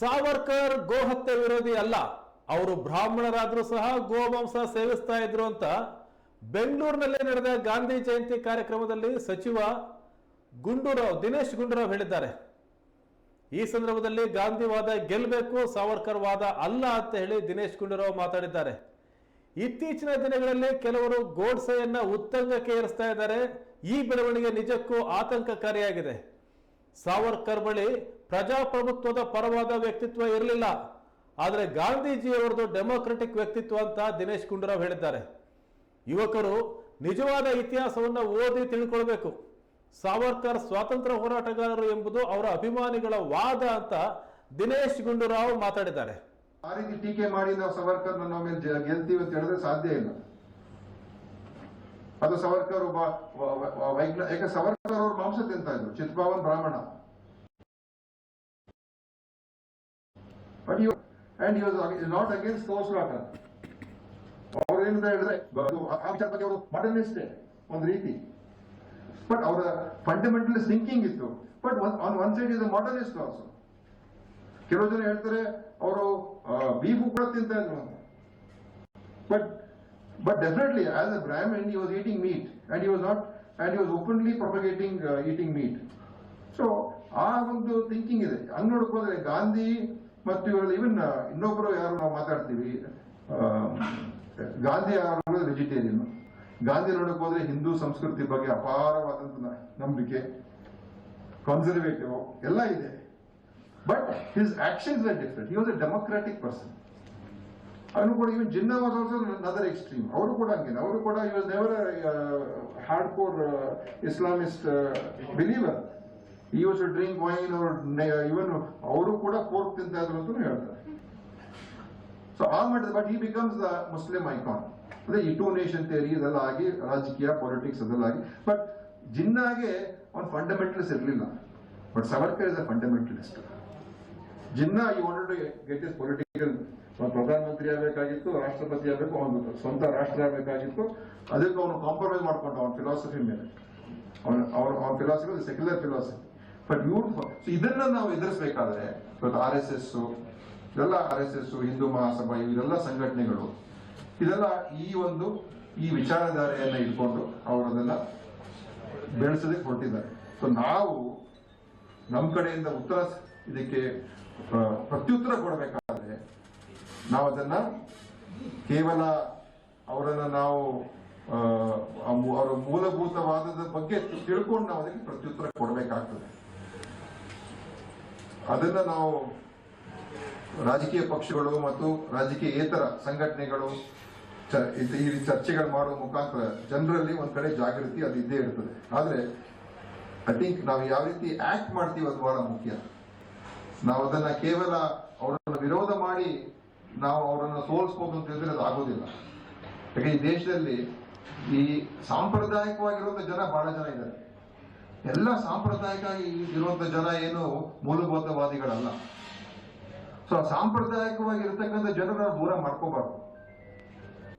ಸಾವರ್ಕರ್ ಗೋಹತ್ಯೆ ವಿರೋಧಿ ಅಲ್ಲ, ಅವರು ಬ್ರಾಹ್ಮಣರಾದರೂ ಸಹ ಗೋಮಾಂಸ ಸೇವಿಸ್ತಾ ಇದ್ರು ಅಂತ ಬೆಂಗಳೂರಿನಲ್ಲಿ ನಡೆದ ಗಾಂಧಿ ಜಯಂತಿ ಕಾರ್ಯಕ್ರಮದಲ್ಲಿ ಸಚಿವ ಗುಂಡೂರಾವ್, ದಿನೇಶ್ ಗುಂಡೂರಾವ್ ಹೇಳಿದ್ದಾರೆ. ಈ ಸಂದರ್ಭದಲ್ಲಿ ಗಾಂಧಿವಾದ ಗೆಲ್ಲಬೇಕು, ಸಾವರ್ಕರ್ ವಾದ ಅಲ್ಲ ಅಂತ ಹೇಳಿ ದಿನೇಶ್ ಗುಂಡೂರಾವ್ ಮಾತಾಡಿದ್ದಾರೆ. ಇತ್ತೀಚಿನ ದಿನಗಳಲ್ಲಿ ಕೆಲವರು ಗೋಡ್ಸೆಯನ್ನ ಉತ್ತಂಗಕ್ಕೆ ಏರಿಸ್ತಾ ಇದ್ದಾರೆ. ಈ ಬೆಳವಣಿಗೆ ನಿಜಕ್ಕೂ ಆತಂಕಕಾರಿಯಾಗಿದೆ. ಸಾವರ್ಕರ್ ಬಳಿ ಪ್ರಜಾಪ್ರಭುತ್ವದ ಪರವಾದ ವ್ಯಕ್ತಿತ್ವ ಇರಲಿಲ್ಲ. ಆದರೆ ಗಾಂಧೀಜಿಯವರದು ಡೆಮೋಕ್ರೆಟಿಕ್ ವ್ಯಕ್ತಿತ್ವ ಅಂತ ದಿನೇಶ್ ಗುಂಡೂರಾವ್ ಹೇಳಿದ್ದಾರೆ. ಯುವಕರು ನಿಜವಾದ ಇತಿಹಾಸವನ್ನು ಓದಿ ತಿಳ್ಕೊಳ್ಬೇಕು. ಸಾವರ್ಕರ್ ಸ್ವಾತಂತ್ರ್ಯ ಹೋರಾಟಗಾರರು ಎಂಬುದು ಅವರ ಅಭಿಮಾನಿಗಳ ವಾದ ಅಂತ ದಿನೇಶ್ ಗುಂಡೂರಾವ್ ಮಾತಾಡಿದ್ದಾರೆ. ಆ ರೀತಿ ಟೀಕೆ ಮಾಡಿ ನಾವು ಸಾವರ್ಕರ್ ಗೆಲ್ತೀವಿ ಅಂತ ಹೇಳಿದ್ರೆ ಸಾಧ್ಯ ಇಲ್ಲ. ಅದು ಸವರ್ಕರ್ ಒಬ್ಬ ವ- ವ- ವೈಜ್ಞ ಯಾಕೆ ಸವರ್ಕರ್ ಅವ್ರ ಮಾಂಸ ತಿಂತ ಇದ್ರು? ಚಿತ್ಪಾವನ್ ಬ್ರಾಹ್ಮಣ. But you and you not against cow slaughter ಅವ್ರು ಏನಂತ ಹೇಳಿದ್ರೆ ಅವರು ಮಾಡರ್ನಿಸ್ಟೇ ಒಂದು ರೀತಿ. ಬಟ್ ಅವರ ಫಂಡಮೆಂಟಲ್ ಥಿಂಕಿಂಗ್ ಇತ್ತು. But on one side is modernist also ಕೆಲವು ಜನ ಹೇಳ್ತಾರೆ, ಅವರು ಬೀಫು ಕೂಡ ತಿಂತ ಇದ್ರು but but definitely, as a Brahmin, he was eating meat and he was not and he was openly propagating uh, eating meat. So ಆ ಒಂದು thinking ಇದೆ. ಹಂಗ್ ನೋಡ್ಕೋದ್ರೆ ಗಾಂಧಿ ಮತ್ತು ಇವರು ಇವನ್ ಇನ್ನೊಬ್ರು ಯಾರು ನಾವು ಮಾತಾಡ್ತೀವಿ ಗಾಂಧಿ ಯಾರು ವೆಜಿಟೇರಿಯನ್ ಗಾಂಧಿ ನೋಡಕ್ ಹೋದ್ರೆ ಹಿಂದೂ ಸಂಸ್ಕೃತಿ ಬಗ್ಗೆ ಅಪಾರವಾದಂತ ನಂಬಿಕೆ ಕನ್ಸರ್ವೇಟಿವ್ ಎಲ್ಲ ಇದೆ. But his actions are different he was a democratic person ಅವನು ಕೂಡ even Jinnah was also another extreme ಅವರು ಕೂಡ ಹಂಗೇನೆ. ಅವರು ಕೂಡ ಇವಸ್ was never hardcore Islamist believer he was drink wine ಅವ್ರ ಇವನ್ ಅವರು ಕೂಡ ಪೋರ್ಕ್ ತಿಂತ ಇದ್ರು ಅಂತ ಹೇಳ್ತಾರೆ. ಸೊ ಆ ಮಟ್ಟದ ಬಟ್ ಈ ಬಿಕಮ್ಸ್ ದ ಮುಸ್ಲಿಂ ಐಕಾನ್ ಅಂದ್ರೆ ಈ ಟೂ ನೇಷನ್ ಥಿಯರಿ ಇದೆಲ್ಲ ಆಗಿ ರಾಜಕೀಯ ಪಾಲಿಟಿಕ್ಸ್ ಅದೆಲ್ಲ ಆಗಿ ಬಟ್ ಜಿನ್ನಾಗೆ ಅವ್ನು ಫಂಡಮೆಂಟಲಿಸ್ಟ್ ಇರಲಿಲ್ಲ. But Savarkar is a fundamentalist Jinnah you wanted to get his political ಪ್ರಧಾನಮಂತ್ರಿ ಆಗಬೇಕಾಗಿತ್ತು, ರಾಷ್ಟ್ರಪತಿ ಆಗಬೇಕು, ಅವನು ಸ್ವಂತ ರಾಷ್ಟ್ರ ಆಗಬೇಕಾಗಿತ್ತು. ಅದಕ್ಕೆ ಅವನು ಕಾಂಪ್ರಮೈಸ್ ಮಾಡ್ಕೊಂಡ ಅವನ ಫಿಲಾಸಫಿ ಮೇಲೆ. ಅವನ ಅವ್ರ ಅವನ ಫಿಲಾಸಫಿ ಸೆಕ್ಯುಲರ್ ಫಿಲಾಸಫಿ ಬಟ್ ಇವ್ರು ಇದನ್ನ ನಾವು ಎದುರಿಸಬೇಕಾದ್ರೆ, ಇವತ್ತು ಆರ್ ಎಸ್ ಎಸ್ ಇದೆಲ್ಲ R S S Hindu Mahasabha, ಇವೆಲ್ಲ ಸಂಘಟನೆಗಳು, ಇದೆಲ್ಲ ಈ ಒಂದು, ಈ ವಿಚಾರಧಾರೆಯನ್ನ ಇಟ್ಕೊಂಡು ಅವರು ಅದನ್ನ ಬೆಳೆಸೋದಕ್ಕೆ ಹೊರಟಿದ್ದಾರೆ. ಸೊ ನಾವು ನಮ್ಮ ಕಡೆಯಿಂದ ಉತ್ತರ ಇದಕ್ಕೆ ಪ್ರತ್ಯುತ್ತರ ಕೊಡಬೇಕಾದ್ರೆ ನಾವು ಅದನ್ನ ಕೇವಲ ಅವರನ್ನ ನಾವು ಅವರ ಮೂಲಭೂತವಾದದ ಬಗ್ಗೆ ತಿಳ್ಕೊಂಡು ನಾವು ಅದಕ್ಕೆ ಪ್ರತ್ಯುತ್ತರ ಕೊಡಬೇಕಾಗ್ತದೆ. ಅದನ್ನ ನಾವು ರಾಜಕೀಯ ಪಕ್ಷಗಳು ಮತ್ತು ರಾಜಕೀಯೇತರ ಸಂಘಟನೆಗಳು ಈ ಚರ್ಚೆಗಳು ಮಾಡುವ ಮುಖಾಂತರ ಜನರಲ್ಲಿ ಒಂದ್ ಕಡೆ ಜಾಗೃತಿ ಅದು ಇದ್ದೇ ಇರ್ತದೆ. ಆದ್ರೆ ಐ ಥಿಂಕ್ ನಾವು ಯಾವ ರೀತಿ ಆಕ್ಟ್ ಮಾಡ್ತೀವಿ ಅದು ಬಹಳ ಮುಖ್ಯ. ನಾವು ಅದನ್ನ ಕೇವಲ ಅವರನ್ನು ವಿರೋಧ ಮಾಡಿ ನಾವು ಅವರನ್ನು ಸೋಲಿಸಬಹುದು ಅಂತ ಹೇಳಿದ್ರೆ ಅದು ಆಗೋದಿಲ್ಲ. ಯಾಕೆ, ಈ ದೇಶದಲ್ಲಿ ಈ ಸಾಂಪ್ರದಾಯಿಕವಾಗಿರುವಂತ ಜನ ಬಹಳ ಜನ ಇದ್ದಾರೆ. ಎಲ್ಲ ಸಾಂಪ್ರದಾಯಿಕ ಇರುವಂತ ಜನ ಏನು ಮೂಲಭೂತವಾದಿಗಳಲ್ಲ. ಸೊ ಸಾಂಪ್ರದಾಯಿಕವಾಗಿ ಇರತಕ್ಕಂಥ ಜನರನ್ನು ದೂರ ಮಾಡ್ಕೋಬಾರ್ದು.